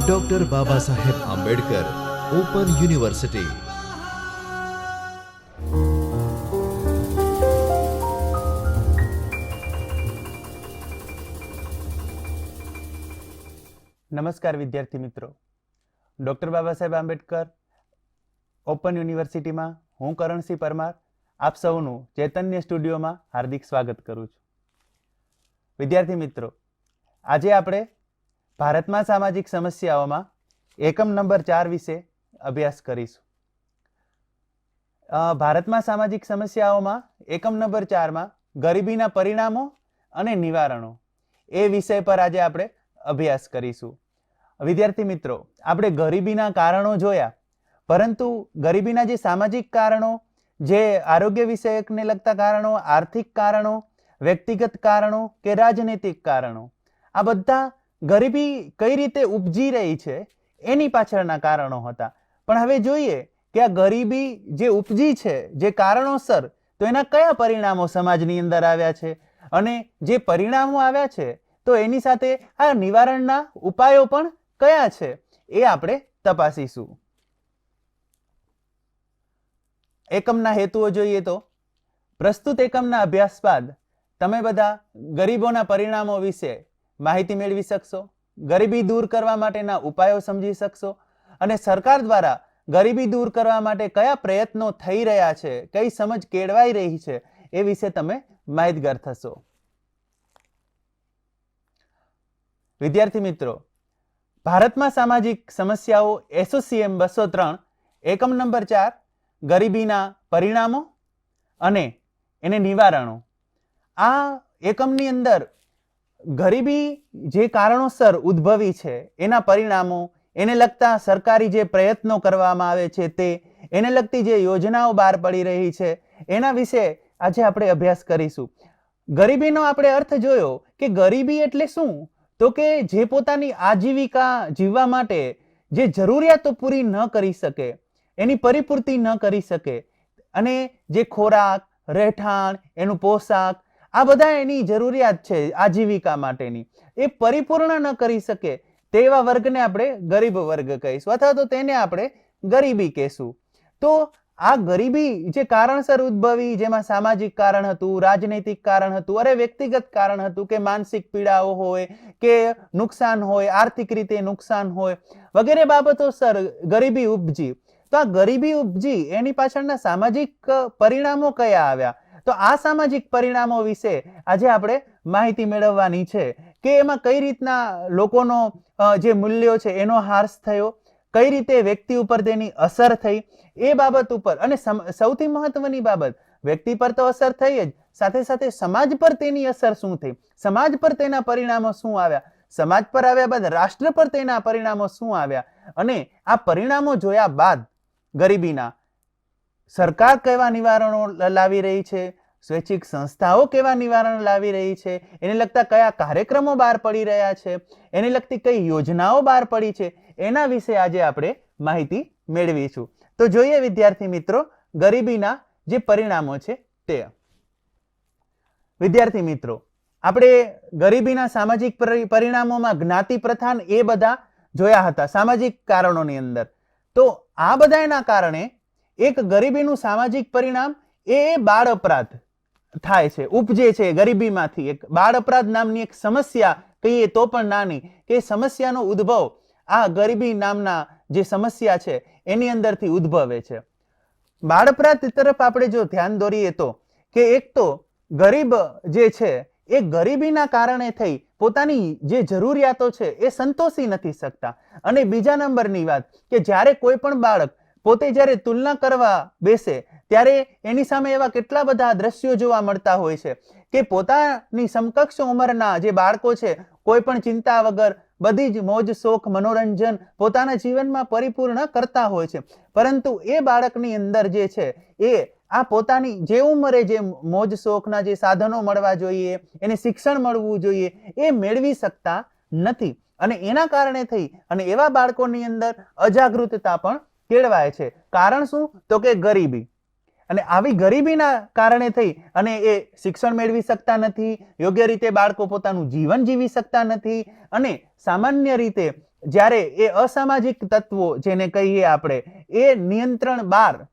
Doctor Baba Saheb Ambedkar open university નમસ્કાર વિદ્યાર્થી મિત્રો ડૉક્ટર બાબા સાહેબ આંબેડકર ઓપન યુનિવર્સિટીમાં હું કરણસિંહ પરમાર આપ સૌનું ચૈતન્ય સ્ટુડિયોમાં હાર્દિક સ્વાગત કરું છું વિદ્યાર્થી મિત્રો આજે આપણે ભારતમાં સામાજિક સમસ્યાઓમાં એકમ નંબર ચાર વિશે અભ્યાસ કરીશું. ભારતમાં સામાજિક સમસ્યાઓમાં એકમ નંબર ચારમાં ગરીબીના પરિણામો અને નિવારણો એ વિષય પર આજે આપણે અભ્યાસ કરીશું. વિદ્યાર્થી મિત્રો, આપણે ગરીબીના કારણો જોયા, પરંતુ ગરીબીના જે સામાજિક કારણો, જે આરોગ્ય વિષયકને લગતા કારણો, આર્થિક કારણો, વ્યક્તિગત કારણો કે રાજનૈતિક કારણો આ બધા ગરીબી કઈ રીતે ઉપજી રહી છે એની પાછળના કારણો હતા. પણ હવે જોઈએ કે આ ગરીબી જે ઉપજી છે, જે કારણોસર, તો એના કયા પરિણામો સમાજની અંદર આવ્યા છે? અને જે પરિણામો આવ્યા છે, તો એની સાથે આ નિવારણના ઉપાયો પણ કયા છે એ આપણે તપાસીશું. એકમના હેતુઓ જોઈએ તો, પ્રસ્તુત એકમના અભ્યાસ બાદ તમે બધા ગરીબોના પરિણામો વિશે માહિતી મેળવી શકશો, ગરીબી દૂર કરવા માટેના ઉપાયો સમજી શકશો અને સરકાર દ્વારા ગરીબી દૂર કરવા માટે કયા પ્રયત્નો થઈ રહ્યા છે, કઈ સમજ કેળવાઈ રહી છે એ વિશે તમે માહિતગાર થશો. વિદ્યાર્થી મિત્રો, ભારતમાં સામાજિક સમસ્યાઓ એસોસિએમ બસો ત્રણ, એકમ નંબર ચાર, ગરીબીના પરિણામો અને એને નિવારણો. આ એકમની અંદર ગરીબી જે કારણોસર ઉદ્ભવી છે, એના પરિણામો એને લગતા સરકારી જે પ્રયત્નો કરવામાં આવે છે તે એને લગતી જે યોજનાઓ બહાર પડી રહી છે, એના વિશે આજે આપણે અભ્યાસ કરીશું. ગરીબીનો આપણે અર્થ જોયો કે ગરીબી એટલે શું? તો કે જે પોતાની આજીવિકા જીવવા માટે જે જરૂરિયાતો પૂરી ન કરી શકે, એની પરિપૂર્તિ ન કરી શકે, અને જે ખોરાક, રહેઠાણ, એનું પોશાક આ બધા એની જરૂરિયાત છે આજીવિકા માટેની. એ પરિપૂર્ણ ન કરી શકે તેવા વર્ગને આપણે ગરીબ વર્ગ કહીશું અથવા તો તેને આપણે ગરીબી કહેશું. તો આ ગરીબી જે કારણસર ઉદ્ભવી, જેમાં સામાજિક કારણ હતું, રાજનૈતિક કારણ હતું, અરે વ્યક્તિગત કારણ હતું કે માનસિક પીડાઓ હોય, કે નુકસાન હોય, આર્થિક રીતે નુકસાન હોય, વગેરે બાબતો સર ગરીબી ઉપજી. તો આ ગરીબી ઉપજી એની પાછળના સામાજિક પરિણામો કયા આવ્યા? તો આ સામાજિક પરિણામો વિશે આજે આપણે માહિતી મેળવવાની છે કે એમાં કઈ રીતના લોકોનો જે મૂલ્યો છે એનો હાર્સ થયો, કઈ રીતે વ્યક્તિ ઉપર તેની અસર થઈ, એ બાબત ઉપર અને સૌથી મહત્વની બાબત, વ્યક્તિ પર તો અસર થઈ જ, સાથે સાથે સમાજ પર તેની અસર શું થઈ, સમાજ પર તેના પરિણામો શું આવ્યા, સમાજ પર આવ્યા બાદ રાષ્ટ્ર પર તેના પરિણામો શું આવ્યા, અને આ પરિણામો જોયા બાદ ગરીબીના, સરકાર કેવા નિવારણો લાવી રહી છે સ્વૈચ્છિક સંસ્થાઓ કેવા નિવારણ લાવી રહી છે? એને લગતા કયા કાર્યક્રમો બહાર પડી રહ્યા છે? એને લગતી કઈ યોજનાઓ બહાર પડી છે? એના વિશે આજે આપણે માહિતી મેળવીશું. તો જોઈએ વિદ્યાર્થી મિત્રો, ગરીબીના જે પરિણામો છે તે. વિદ્યાર્થી મિત્રો, આપણે ગરીબીના સામાજિક પરિણામોમાં જ્ઞાતિ પ્રથાન એ બધા જોયા હતા સામાજિક કારણોની અંદર. તો આ બધાના કારણે એક ગરીબીનું સામાજિક પરિણામ એ બાળ અપરાધ થાય છે, ઉપજે છે ગરીબીમાંથી. એક બાળ અપરાધ નામની એક સમસ્યા કહીએ તો પણ નાની, કે સમસ્યાનો ઉદ્ભવ આ ગરીબી નામના જે સમસ્યા છે, એની અંદરથી ઉદ્ભવે છે. બાળ અપરાધ તરફ આપણે જો ધ્યાન દોરીએ તો, કે એક તો ગરીબ જે છે, એ ગરીબીના કારણે થઈ, પોતાની જે જરૂરિયાતો છે, એ સંતોષી નથી શકતા. અને બીજા નંબરની વાત, કે જ્યારે કોઈ પણ બાળક પોતે જ્યારે તુલના કરવા બેસે, ત્યારે એની સામે એવા કેટલા બધા દ્રશ્યો જોવા મળતા હોય છે કે પોતાની સમકક્ષ ઉંમરના જે બાળકો છે, કોઈ પણ ચિંતા વગર બધી જ મોજ, શોખ, મનોરંજન પોતાના જીવનમાં પરિપૂર્ણ કરતા હોય છે. પરંતુ એ બાળકની અંદર જે છે, એ આ પોતાની જે ઉંમરે જે મોજ, શોખના જે સાધનો મળવા જોઈએ, એને શિક્ષણ મળવું જોઈએ, એ મેળવી શકતા નથી. અને એના કારણે થઈ અને એવા બાળકોની અંદર અજાગૃતતા પણ કેળવાય છે. કારણ શું? તો કે ગરીબી. અને આવી ગરીબીના કારણે થઈ અને એ શિક્ષણ મેળવી શકતા નથી, યોગ્ય રીતે બાળકો પોતાનું જીવન જીવી શકતા નથી અને સામાન્ય રીતે જ્યારે એ અસામાજિક તત્વો જેને કહીએ આપણે, એ નિયંત્રણ બહાર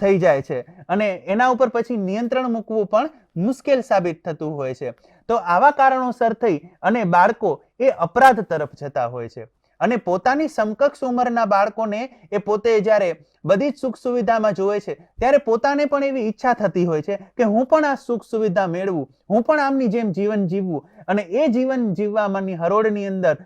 થઈ જાય છે અને એના ઉપર પછી નિયંત્રણ મૂકવું પણ મુશ્કેલ સાબિત થતું હોય છે. તો આવા કારણોસર થઈ અને બાળકો એ અપરાધ તરફ જતા હોય છે. અને પોતાની સમકક્ષ ઉંમરના બાળકોને એ પોતે જ્યારે બધી જ સુખ સુવિધામાં જોવે છે, ત્યારે પોતાને પણ એવી ઈચ્છા થતી હોય છે કે હું પણ આ સુખ સુવિધા મેળવું, હું પણ આમની જેમ જીવન જીવવું. અને એ જીવન જીવવામાંની હરોળની અંદર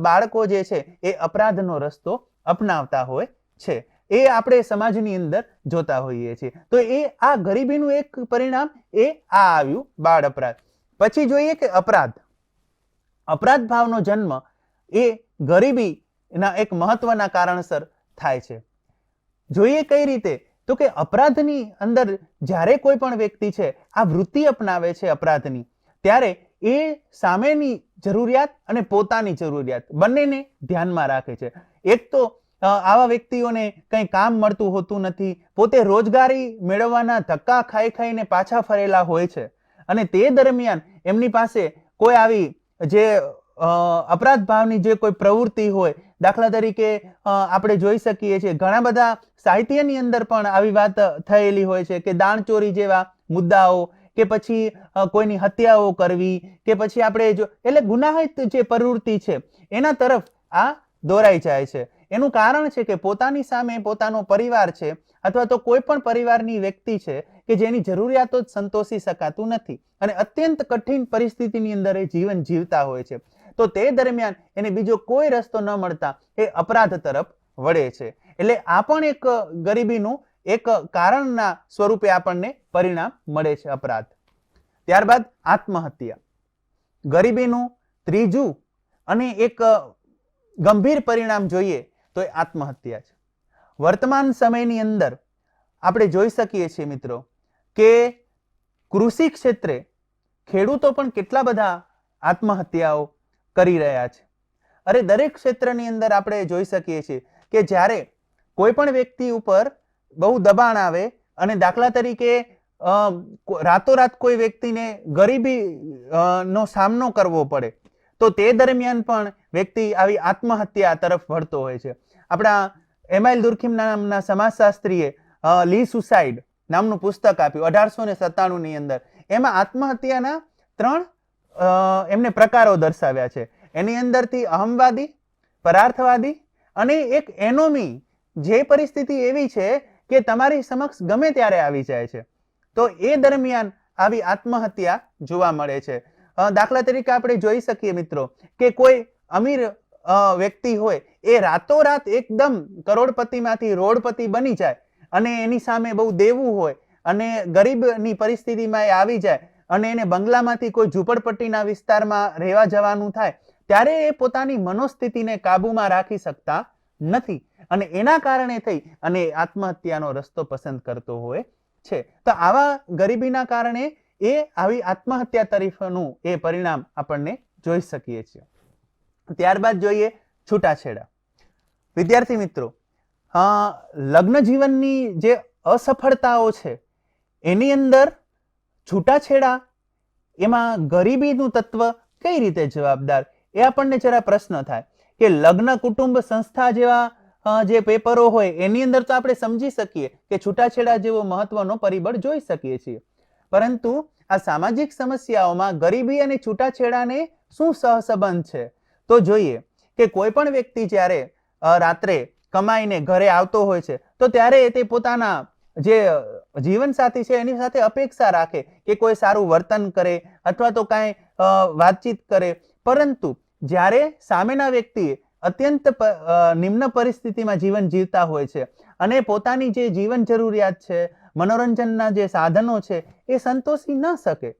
બાળકો જે છે એ અપરાધનો રસ્તો અપનાવતા હોય છે. એ આપણે સમાજની અંદર જોતા હોઈએ છીએ. તો એ આ ગરીબીનું એક પરિણામ એ આ આવ્યું બાળ અપરાધ. પછી જોઈએ કે અપરાધ. અપરાધ ભાવનો જન્મ એ ગરીબીના એક મહત્વના કારણસર થાય છે. જોઈએ કઈ રીતે? તો કે અપરાધની અંદર જ્યારે કોઈ પણ વ્યક્તિ છે, આ વૃત્તિ અપનાવે છે અપરાધની, ત્યારે એ સામેની જરૂરિયાત અને પોતાની જરૂરિયાત બંનેને ધ્યાનમાં રાખે છે. એક તો આવા વ્યક્તિઓને કંઈ કામ મળતું હોતું નથી, પોતે રોજગારી મેળવવાના ધક્કા ખાઈ ખાઈને પાછા ફરેલા હોય છે. અને તે દરમિયાન એમની પાસે કોઈ આવી જે અપરાધ ભાવની જે કોઈ પ્રવૃત્તિ હોય, દાખલા તરીકે આપણે જોઈ શકીએ છીએ, ઘણા બધા સાહિત્યની અંદર પણ આવી વાત થયેલી હોય છે કે દાણચોરી જેવા મુદ્દાઓ કે પછી કોઈની હત્યાઓ કરવી કે પછી આપણે જો, એટલે ગુનાહિત જે પ્રવૃત્તિ છે, એના તરફ આ દોરાઈ જાય છે. એનું કારણ છે કે પોતાની સામે પોતાનો પરિવાર છે અથવા તો કોઈ પણ પરિવારની વ્યક્તિ છે કે જેની જરૂરિયાતો જ સંતોષી શકાતું નથી અને અત્યંત કઠિન પરિસ્થિતિની અંદર એ જીવન જીવતા હોય છે. તો તે દરમિયાન એને બીજો કોઈ રસ્તો ન મળતા એ અપરાધ તરફ વળે છે. એટલે આ પણ એક ગરીબીનું એક કારણના સ્વરૂપે આપણને પરિણામ મળે છે અપરાધ. ત્યારબાદ આત્મહત્યા. ગરીબીનું ત્રીજું અને એક ગંભીર પરિણામ જોઈએ તો એ આત્મહત્યા છે. વર્તમાન સમયની અંદર આપણે જોઈ શકીએ છીએ મિત્રો કે કૃષિ ક્ષેત્રે ખેડૂતો પણ કેટલા બધા આત્મહત્યાઓ કરી રહ્યા છે. અરે, દરેક ક્ષેત્રની અંદર આપણે જોઈ શકીએ છીએ કે જ્યારે કોઈ પણ વ્યક્તિ ઉપર બહુ દબાણ આવે અને દાખલા તરીકે રાતોરાત કોઈ વ્યક્તિને ગરીબી નો સામનો કરવો પડે, તો તે દરમિયાન પણ વ્યક્તિ આવી આત્મહત્યા તરફ વળતો હોય છે. આપણા એમાઇલ દુર્ખીમ નામના સમાજશાસ્ત્રીએ લી સુસાઇડ નામનું પુસ્તક આપ્યું, અઢારસો ને સત્તાણુંની અંદર. એમાં આત્મહત્યાના ત્રણ એમને પ્રકારો દર્શાવ્યા છે. એની અંદરથી અહમવાદી, પરાર્થવાદી અને એક એનોમી જે પરિસ્થિતિ એવી છે કે તમારી સમક્ષ ગમે ત્યારે આવી જાય છે. તો એ દરમિયાન આવી આત્મહત્યા જોવા મળે છે. દાખલા તરીકે આપણે જોઈ શકીએ મિત્રો કે કોઈ અમીર વ્યક્તિ હોય એ રાતોરાત એકદમ કરોડપતિમાંથી રોડપતિ બની જાય અને એની સામે બહુ દેવું હોય અને ગરીબની પરિસ્થિતિમાં એ આવી જાય અને એને બંગલામાંથી કોઈ ઝૂંપડપટ્ટીના વિસ્તારમાં રહેવા જવાનું થાય, ત્યારે એ પોતાની મનોસ્થિતિને કાબૂમાં રાખી શકતા નથી. અને એના કારણે થઈ અને આત્મહત્યાનો રસ્તો પસંદ કરતો હોય છે. તો આવા ગરીબીના કારણે એ આવી આત્મહત્યા તરફનું એ પરિણામ આપણને જોઈ શકીએ છીએ. ત્યારબાદ જોઈએ છૂટાછેડા. વિદ્યાર્થી મિત્રો લગ્ન જીવનની જે અસફળતાઓ છે, એની અંદર છૂટાછેડા? એમાં ગરીબીનું તત્વ કઈ રીતે જવાબદાર? એ આપણને જરા પ્રશ્ન થાય કે લગ્ન કુટુંબ સંસ્થા જેવા જે પેપરો હોય, એની અંદર તો આપણે સમજી શકીએ કે છૂટાછેડા જેવો મહત્વનો પરિબળ જોઈ શકીએ છીએ. પરંતુ આ સામાજિક સમસ્યાઓમાં ગરીબી અને છૂટાછેડાને શું સહસંબંધ છે? તો જોઈએ કે કોઈ પણ વ્યક્તિ જ્યારે રાત્રે કમાઈને ઘરે આવતો હોય છે, તો ત્યારે તે પોતાના જે જીવનસાથી છે, એની સાથે અપેક્ષા રાખે કે કોઈ સારું વર્તન કરે અથવા તો કાંઈ વાતચીત કરે. પરંતુ જ્યારે સામેના વ્યક્તિએ અત્યંત નિમ્ન પરિસ્થિતિમાં જીવન જીવતા હોય છે અને પોતાની જે જીવન જરૂરિયાત છે, મનોરંજનના જે સાધનો છે, એ સંતોષી ન શકે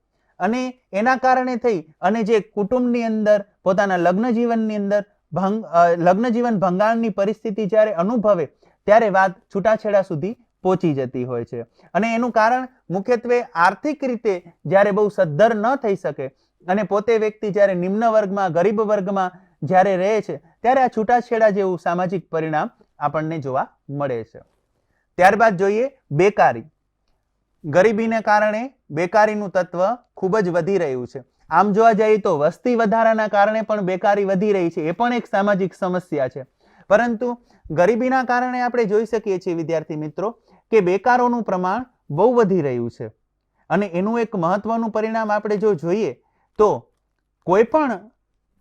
અને એના કારણે થઈ અને જે કુટુંબની અંદર, પોતાના લગ્ન જીવનની અંદર ભંગ લગ્ન જીવન ભંગાણની પરિસ્થિતિ જ્યારે અનુભવે, ત્યારે વાત છૂટાછેડા સુધી પહોંચી જતી હોય છે. અને એનું કારણ મુખ્યત્વે આર્થિક રીતે જ્યારે બહુ સદ્ધર ન થઈ શકે અને પોતે વ્યક્તિ જ્યારે નિમ્ન વર્ગમાં, ગરીબ વર્ગમાં જ્યારે રહે છે, ત્યારે આ છૂટાછેડા જેવું સામાજિક પરિણામ આપણને જોવા મળે છે. ત્યારબાદ જોઈએ બેકારી. ગરીબીને કારણે બેકારીનું તત્વ ખૂબ જ વધી રહ્યું છે. આમ જોવા જઈએ તો વસ્તી વધારાના કારણે પણ બેકારી વધી રહી છે. એ પણ એક સામાજિક સમસ્યા છે. પરંતુ ગરીબીના કારણે આપણે જોઈ શકીએ છીએ, વિદ્યાર્થી મિત્રો કે બેકારોનું પ્રમાણ બહુ વધી રહ્યું છે. અને એનું એક મહત્વનું પરિણામ આપણે જો જોઈએ, તો કોઈ પણ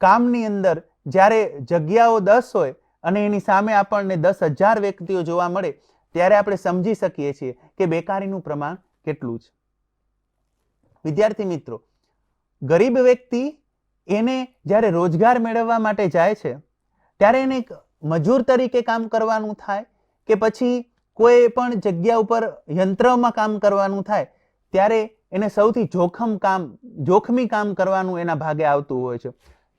કામની અંદર જ્યારે જગ્યાઓ દસ હોય અને એની સામે આપણને દસ હજાર વ્યક્તિઓ જોવા મળે, ત્યારે આપણે સમજી શકીએ છીએ કે બેકારીનું પ્રમાણ કેટલું છે. વિદ્યાર્થી મિત્રો, ગરીબ વ્યક્તિ એને જ્યારે રોજગાર મેળવવા માટે જાય છે, ત્યારે એને એક મજૂર તરીકે કામ કરવાનું થાય કે પછી કોઈ પણ જગ્યા ઉપર યંત્રમાં કામ કરવાનું થાય, ત્યારે એને સૌથી જોખમ કામ, જોખમી કામ કરવાનું એના ભાગે આવતું હોય છે.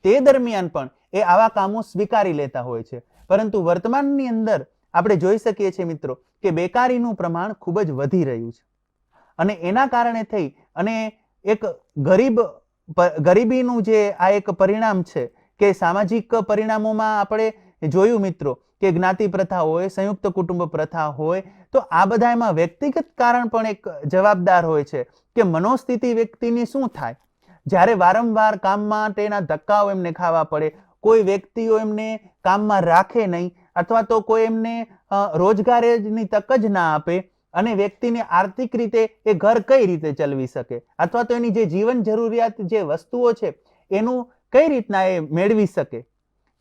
તે દરમિયાન પણ એ આવા કામો સ્વીકારી લેતા હોય છે. પરંતુ વર્તમાનની અંદર આપણે જોઈ શકીએ છીએ મિત્રો કે બેકારીનું પ્રમાણ ખૂબ જ વધી રહ્યું છે. અને એના કારણે થઈ અને એક ગરીબ ગરીબીનું જે આ એક પરિણામ છે કે સામાજિક પરિણામોમાં આપણે જોયું મિત્રો કે જ્ઞાતિ પ્રથા હોય, સંયુક્ત કુટુંબ પ્રથા હોય, તો આ બધા એમાં વ્યક્તિગત કારણ પણ એક જવાબદાર હોય છે કે મનોસ્થિતિ વ્યક્તિની શું થાય? જ્યારે વારંવાર કામ માટેના ધક્કાઓ એમને ખાવા પડે, કોઈ વ્યક્તિઓ એમને કામમાં રાખે નહીં અથવા તો કોઈ એમને રોજગારની તક જ ના આપે અને વ્યક્તિને આર્થિક રીતે એ ઘર કઈ રીતે ચલવી શકે અથવા તો એની જે જીવન જરૂરિયાત જે વસ્તુઓ છે, એનું કઈ રીતના એ મેળવી શકે?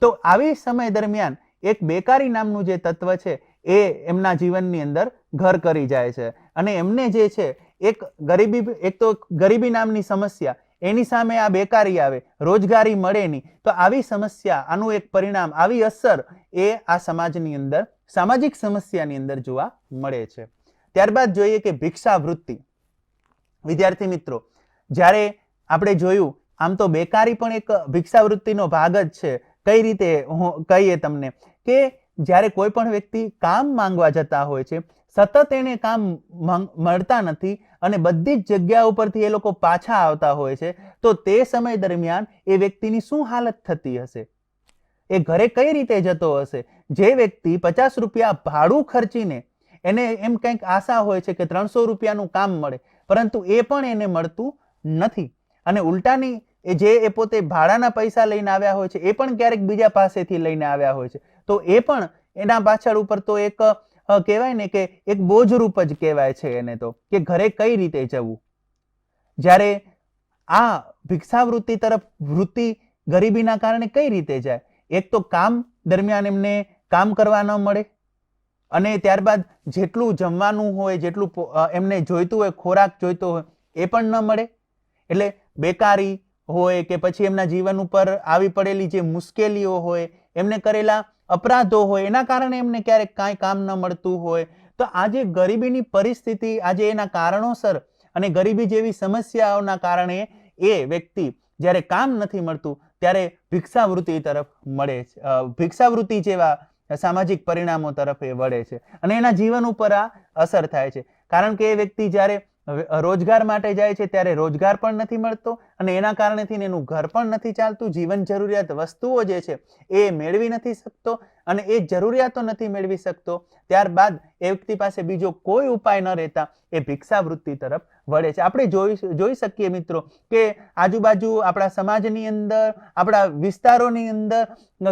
તો આવી સમય દરમિયાન એક બેકારી નામનું જે તત્વ છે, એ એમના જીવનની અંદર ઘર કરી જાય છે. અને એમને જે છે, એક ગરીબી, એક તો ગરીબી નામની સમસ્યા, એની સામે આ બેકારી આવે, રોજગારી મળે નહીં, તો આવી સમસ્યા, આનું એક પરિણામ, આવી અસર એ આ સમાજની અંદર, સામાજિક સમસ્યાની અંદર જોવા મળે છે. ત્યારબાદ જોઈએ કે ભિક્ષાવૃત્તિ. વિદ્યાર્થી મિત્રો, જ્યારે આપણે જોયું, આમ તો બેકારી પણ એક ભિક્ષાવૃત્તિનો ભાગ જ છે, કઈ રીતે હું કહીએ તમને? કે જ્યારે કોઈ પણ વ્યક્તિ કામ માંગવા જતા હોય છે, સતત એને કામ મળતા નથી અને બધી જ જગ્યા ઉપરથી એ લોકો પાછા આવતા હોય છે, તો તે સમય દરમિયાન એ વ્યક્તિની શું હાલત થતી હશે? એ ઘરે કઈ રીતે જતો હશે? જે વ્યક્તિ પચાસ રૂપિયા ભાડું ખર્ચીને એને એમ કંઈક આશા હોય છે કે ત્રણસો રૂપિયાનું કામ મળે, પરંતુ એ પણ એને મળતું નથી. અને ઉલટાની એ જે એ પોતે ભાડાના પૈસા લઈને આવ્યા હોય છે, એ પણ ક્યારેક બીજા પાસેથી લઈને આવ્યા હોય છે. તો એ પણ એના પાછળ ઉપર તો એક કહેવાય ને કે એક બોજરૂપ જ કહેવાય છે એને તો, કે ઘરે કઈ રીતે જવું? જ્યારે આ ભિક્ષાવૃત્તિ તરફ વૃત્તિ ગરીબીના કારણે કઈ રીતે જાય? એક તો કામ દરમિયાન એમને કામ કરવા ન મળે, અને ત્યારબાદ જેટલું જમવાનું હોય, જેટલું એમને જોઈતું હોય, ખોરાક જોઈતો હોય, એ પણ ન મળે. એટલે બેકારી હોય કે પછી એમના જીવન ઉપર આવી પડેલી જે મુશ્કેલીઓ હોય, એમને કરેલા અપરાધો હોય, એના કારણે એમને ક્યારેક કાંઈ કામ ન મળતું હોય. તો આજે ગરીબીની પરિસ્થિતિ, આજે એના કારણોસર અને ગરીબી જેવી સમસ્યાઓના કારણે એ વ્યક્તિ જ્યારે કામ નથી મળતું, ત્યારે ભિક્ષાવૃત્તિ તરફ મળે છે ભિક્ષાવૃત્તિ જેવા સામાજિક પરિણામો તરફ એ વળે છે. અને એના જીવન ઉપર આ અસર થાય છે. કારણ કે એ વ્યક્તિ જ્યારે રોજગાર માટે જાય છે ત્યારે રોજગાર પણ નથી મળતો અને એના કારણેથી એનું ઘર પણ નથી ચાલતું, જીવન જરૂરિયાત વસ્તુઓ જે છે એ મેળવી નથી શકતો અને એ જરૂરિયાતો નથી મેળવી શકતો. ત્યારબાદ એ વ્યક્તિ પાસે બીજો કોઈ ઉપાય ન રહેતા એ ભિક્ષાવૃત્તિ તરફ વળે છે. આપણે જોઈ જોઈ શકીએ મિત્રો કે આજુબાજુ આપણા સમાજની અંદર, આપણા વિસ્તારોની અંદર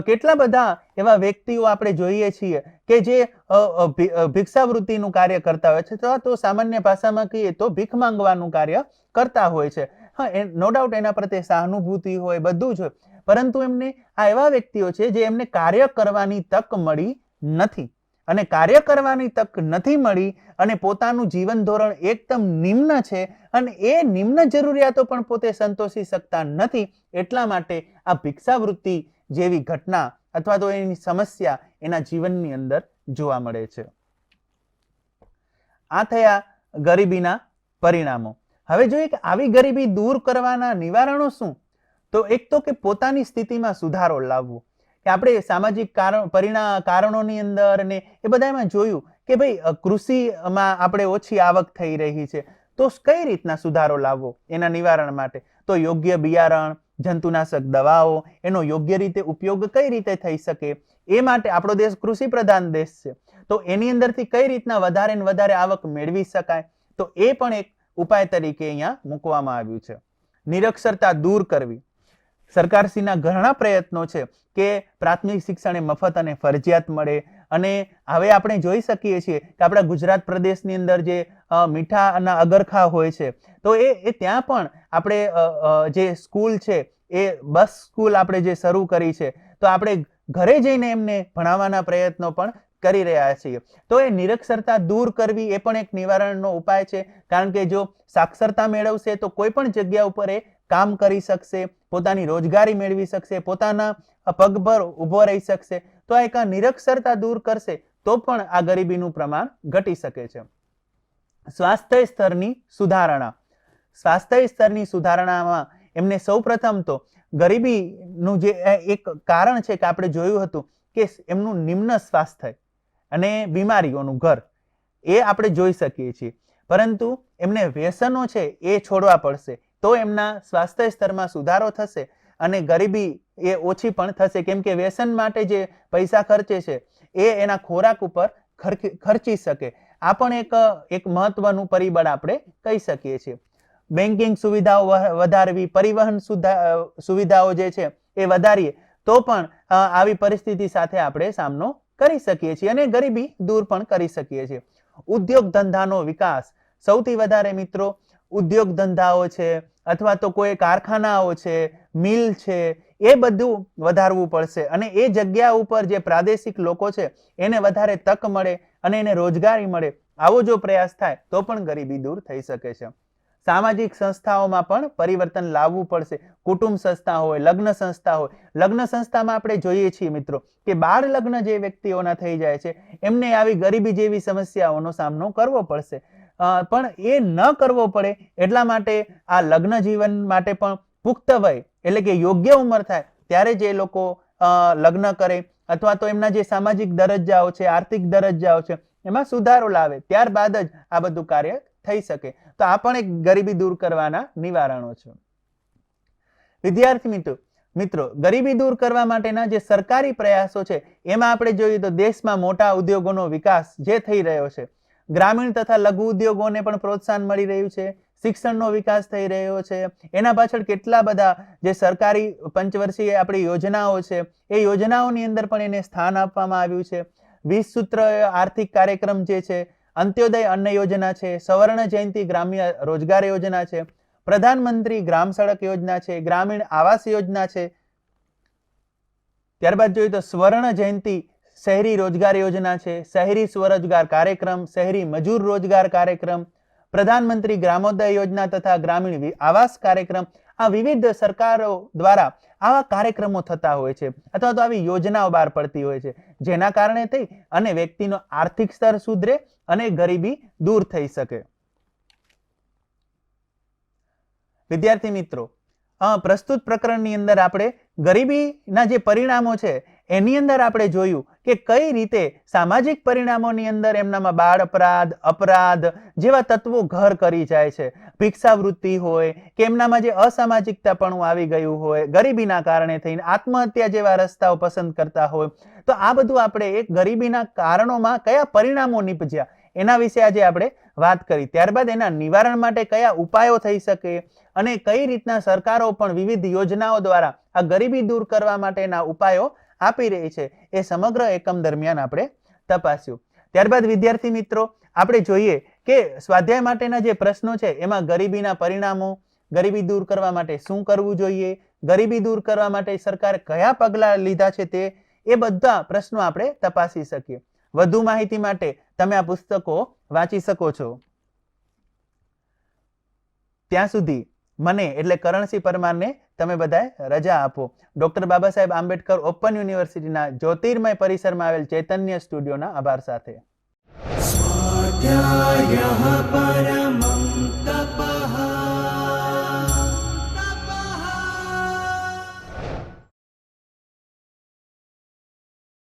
કેટલા બધા એવા વ્યક્તિઓ આપણે જોઈએ છીએ કે જે ભિક્ષાવૃત્તિનું કાર્ય કરતા હોય છે અથવા તો સામાન્ય ભાષામાં કહીએ તો ભીખ માંગવાનું કાર્ય કરતા હોય છે. હા નો ડાઉટ એના પ્રત્યે સહાનુભૂતિ હોય, બધું જ હોય. પરંતુ એમને આ એવા વ્યક્તિઓ છે જે એમને કાર્ય કરવાની તક મળી નથી. અને કાર્ય કરવાની તક નથી મળી અને પોતાનું જીવન ધોરણ એકદમ નિમ્ન છે અને એ નિમ્ન જરૂરિયાતો પણ પોતે સંતોષી શકતા નથી એટલા માટે આ ભિક્ષાવૃત્તિ જેવી ઘટના અથવા તો એની સમસ્યા એના જીવનની અંદર જોવા મળે છે. આ થયા ગરીબીના પરિણામો. હવે જોઈએ કે આવી ગરીબી દૂર કરવાના નિવારણો શું? તો એક તો કે પોતાની સ્થિતિમાં સુધારો લાવવો. કે આપણે સામાજિક કારણ, પરિણા, કારણોની અંદર ને એ બધામાં જોયું કે ભાઈ કૃષિમાં આપણે ઓછી આવક થઈ રહી છે. તો કઈ રીતના સુધારો લાવવો એના નિવારણ માટે? તો યોગ્ય બિયારણ, જંતુનાશક દવાઓ, એનો યોગ્ય રીતે ઉપયોગ કઈ રીતે થઈ શકે? એ માટે આપણો દેશ કૃષિ પ્રધાન દેશ છે. તો એની અંદરથી કઈ રીતના વધારે ને વધારે આવક મેળવી શકાય? તો એ પણ એક ઉપાય તરીકે અહીંયા મૂકવામાં આવ્યું છે. નિરક્ષરતા દૂર કરવી. સરકારશ્રીના ઘણા પ્રયત્નો છે કે પ્રાથમિક શિક્ષણ એ મફત અને ફરજિયાત મળે. અને હવે આપણે જોઈ શકીએ છીએ કે આપણા ગુજરાત પ્રદેશની અંદર જે મીઠાના અગરખા હોય છે, તો એ એ ત્યાં પણ આપણે જે સ્કૂલ છે, એ બસ સ્કૂલ આપણે જે શરૂ કરી છે, તો આપણે ઘરે જઈને એમને ભણાવવાના પ્રયત્નો પણ કરી રહ્યા છીએ. તો એ નિરક્ષરતા દૂર કરવી એ પણ એક નિવારણનો ઉપાય છે. કારણ કે જો સાક્ષરતા મેળવશે તો કોઈ પણ જગ્યા ઉપર એ કામ કરી શકશે, પોતાની રોજગારી મેળવી શકશે, પોતાના પગભર ઊભો રહી શકશે, તો આ એક નિરક્ષરતા દૂર કરશે, તો પણ આ ગરીબીનું પ્રમાણ ઘટી શકે છે. સ્વાસ્થ્ય સ્તરની સુધારણા. સ્વાસ્થ્ય સ્તરની સુધારણામાં એમને સૌપ્રથમ તો ગરીબીનું જે એક કારણ છે કે આપણે જોયું હતું કે એમનું નિમ્ન સ્વાસ્થ્ય અને બીમારીઓનું ઘર, એ આપણે જોઈ શકીએ છીએ. પરંતુ એમને વ્યસનો છે એ છોડવા પડશે. તો એમના સ્વાસ્થ્ય સ્તરમાં સુધારો થશે અને ગરીબી એ ઓછી પણ થશે. કેમ કે વ્યસન માટે જે પૈસા ખર્ચે છે, એ એના ખોરાક ઉપર ખર્ચ- શકે. આ પણ એક એક મહત્વનું પરિબળ આપણે કહી શકીએ છીએ. બેન્કિંગ સુવિધાઓ વધારવી, પરિવહન સુવિધાઓ જે છે એ વધારીએ, તો પણ આવી પરિસ્થિતિ સાથે આપણે સામનો કરી શકીએ છીએ અને ગરીબી દૂર પણ કરી શકીએ છીએ. ઉદ્યોગ ધંધાનો વિકાસ સૌથી વધારે મિત્રો ઉદ્યોગ ધંધાઓ છે, અથવા તો કોઈ કારખાનાઓ છે, મિલ છે, એ બધું વધારવું પડશે. અને એ જગ્યા ઉપર જે પ્રાદેશિક લોકો છે, એને વધારે તક મળે અને એને રોજગારી મળે, આવો જો પ્રયાસ થાય, તો પણ ગરીબી દૂર થઈ શકે છે. સામાજિક સંસ્થાઓમાં પણ પરિવર્તન લાવવું પડશે. કુટુંબ સંસ્થા હોય, લગ્ન સંસ્થા હોય. લગ્ન સંસ્થામાં આપણે જોઈએ છીએ મિત્રો કે બાળ લગ્ન જે વ્યક્તિઓના થઈ જાય છે, એમને આવી ગરીબી જેવી સમસ્યાઓનો સામનો કરવો પડશે. પણ એ ન કરવો પડે એટલા માટે આ લગ્ન જીવન માટે પણ પુખ્ત વય એટલે કે યોગ્ય ઉંમર થાય ત્યારે જ એ લોકો લગ્ન કરે અથવા તો એમના જે સામાજિક દરજ્જાઓ છે, આર્થિક દરજ્જાઓ છે, એમાં સુધારો લાવે ત્યારબાદ જ આ બધું કાર્ય થઈ શકે. તો આ પણ એક ગરીબી દૂર કરવાના નિવારણો છે. વિદ્યાર્થી મિત્રો મિત્રો, ગરીબી દૂર કરવા માટેના જે સરકારી પ્રયાસો છે, એમાં આપણે જોઈએ તો દેશમાં મોટા ઉદ્યોગોનો વિકાસ જે થઈ રહ્યો છે ગ્રામીણ તથા લઘુ ઉદ્યોગોને પણ પ્રોત્સાહન મળી રહ્યું છે, શિક્ષણનો વિકાસ થઈ રહ્યો છે. એના પાછળ કેટલા બધા જે સરકારી પંચવર્ષીય આપણી યોજનાઓ છે, એ યોજનાઓની અંદર પણ એને સ્થાન આપવામાં આવ્યું છે. વીસ સૂત્ર આર્થિક કાર્યક્રમ જે છે, અંત્યોદય અન્ન યોજના છે, સવર્ણ જયંતિ ગ્રામ્ય રોજગાર યોજના છે, પ્રધાનમંત્રી ગ્રામ સડક યોજના છે, ગ્રામીણ આવાસ યોજના છે. ત્યારબાદ જોઈએ તો સ્વર્ણ જયંતિ શહેરી રોજગાર યોજના છે, શહેરી સ્વરોજગાર કાર્યક્રમ, શહેરી મજૂર રોજગાર કાર્યક્રમ, પ્રધાનમંત્રી ગ્રામોદય યોજના તથા ગ્રામીણ આવાસ કાર્યક્રમ, આ વિવિધ સરકારો દ્વારા આવા કાર્યક્રમો થતા હોય છે અથવા તો આવી યોજનાઓ બહાર પડતી હોય છે. જેના કારણે થઈ અને વ્યક્તિનો આર્થિક સ્તર સુધરે અને ગરીબી દૂર થઈ શકે. વિદ્યાર્થી મિત્રો પ્રસ્તુત પ્રકરણની અંદર આપણે ગરીબીના જે પરિણામો છે એની અંદર આપણે જોયું કે કઈ રીતે સામાજિક પરિણામોની અંદર એમનામાં બાળ અપરાધ અપરાધ જેવા તત્વો ઘર કરી જાય છે. ભિક્ષાવૃત્તિ હોય કે એમનામાં જે અસામાજિકતાપણું આવી ગયું હોય, ગરીબીના કારણે થઈને આત્મહત્યા જેવા રસ્તાઓ પસંદ કરતા હોય, તો આ બધું આપણે એક ગરીબીના કારણોમાં કયા પરિણામો નીપજ્યા એના વિશે આજે આપણે વાત કરી. ત્યારબાદ એના નિવારણ માટે કયા ઉપાયો થઈ શકે અને કઈ રીતના સરકારો પણ વિવિધ યોજનાઓ દ્વારા આ ગરીબી દૂર કરવા માટેના ઉપાયો આપી રહી છે એ સમગ્ર એકમ દરમિયાન આપણે તપાસ્યું. ત્યારબાદ વિદ્યાર્થી મિત્રો, આપણે જોઈએ કે સ્વાધ્યાય માટેના જે પ્રશ્નો છે, એમાં ગરીબીના પરિણામો, ગરીબી દૂર કરવા માટે શું કરવું જોઈએ, ગરીબી દૂર કરવા માટે સરકારે કયા પગલાં લીધા છે તે, એ બધા પ્રશ્નો આપણે તપાસી શકીએ. વધુ માહિતી માટે તમે આ પુસ્તકો વાંચી શકો છો. ત્યાં સુધી મને એટલે કરણસિંહ પરમારને તમે બધાએ રજા આપો. ડૉક્ટર બાબા સાહેબ આંબેડકર ઓપન યુનિવર્સિટીના જ્યોતિર્મય પરિસરમાં આવેલ ચૈતન્ય સ્ટુડિયોના આભાર સાથે. સ્વાધ્યાય તપ